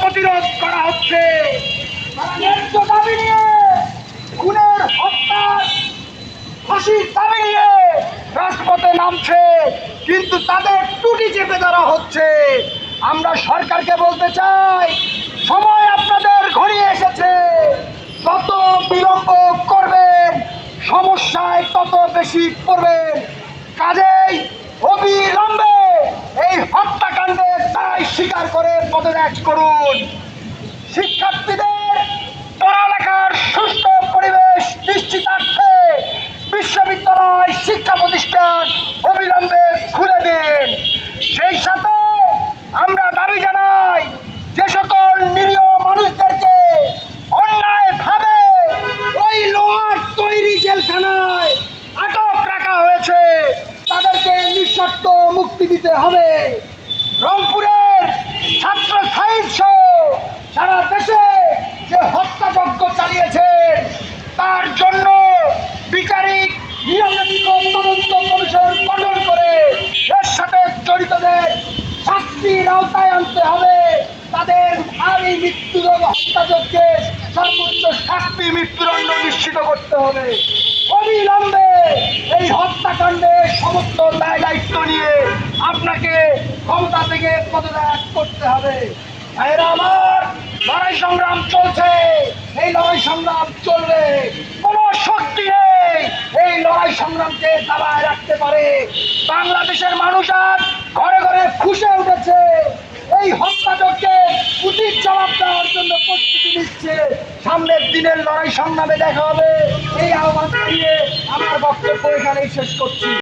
প্রতিরোধ করা হচ্ছে। খুনের হত্যার ফাঁসির দাবি নিয়ে রাজপথে নামছে, কিন্তু তাদের টুটি চেপে ধরা হচ্ছে। আমরা সরকারকে বলতে চাই, সময় আপনাদের ঘনিয়ে এসেছে। তত বিলম্ব করবেন, সমস্যায় তত বেশি করবেন করে করুন। শিক্ষার্থীদের পড়ালেখার সুস্থ পরিবেশ নিশ্চিতার্থে বিশ্ববিদ্যালয় শিক্ষা প্রতিষ্ঠান অবিলম্বে খুলে দিন। সেই সাথে আমরা দাবি জানাই, যে সকল নিরীহ মানুষদেরকে অন্যায়ভাবে ওই লোহার তৈরি জেলখানায় আটক রাখা হয়েছে। তাদেরকে নিঃশর্ত মুক্তি দিতে হবে। ছাত্র সাহিত্য সারা দেশে যে হত্যাযজ্ঞ চালিয়েছে, তার জন্য বিচারিক তদন্ত কমিশন গঠন করে এর সাথে জড়িতদের শাস্তির আওতায় আনতে হবে। তাদের ভারী মৃত্যুদণ্ড হত্যাযজ্ঞে সর্বোচ্চ শাস্তি মৃত্যুদণ্ড নিশ্চিত করতে হবে। অবিলম্বে এই হত্যাকাণ্ডের ক্ষমতা থেকে পদত্যাগ করতে হবে। ভাইয়েরা আমার, লড়াই সংগ্রাম চলছে। এই লড়াই সংগ্রাম চলবে। কোনো শক্তি নেই এই লড়াই সংগ্রামকে দাবায় রাখতে পারে। বাংলাদেশের মানুষ আজ ঘরে ঘরে খুশে উঠেছে। এই হত্যাযজ্ঞে উচিত জবাব দেওয়ার জন্য প্রস্তুতি নিচ্ছে। সামনের দিনের লড়াই সংগ্রামে দেখা হবে। এই আহ্বান দিয়ে আমার বক্তব্য এখানেই শেষ করছি।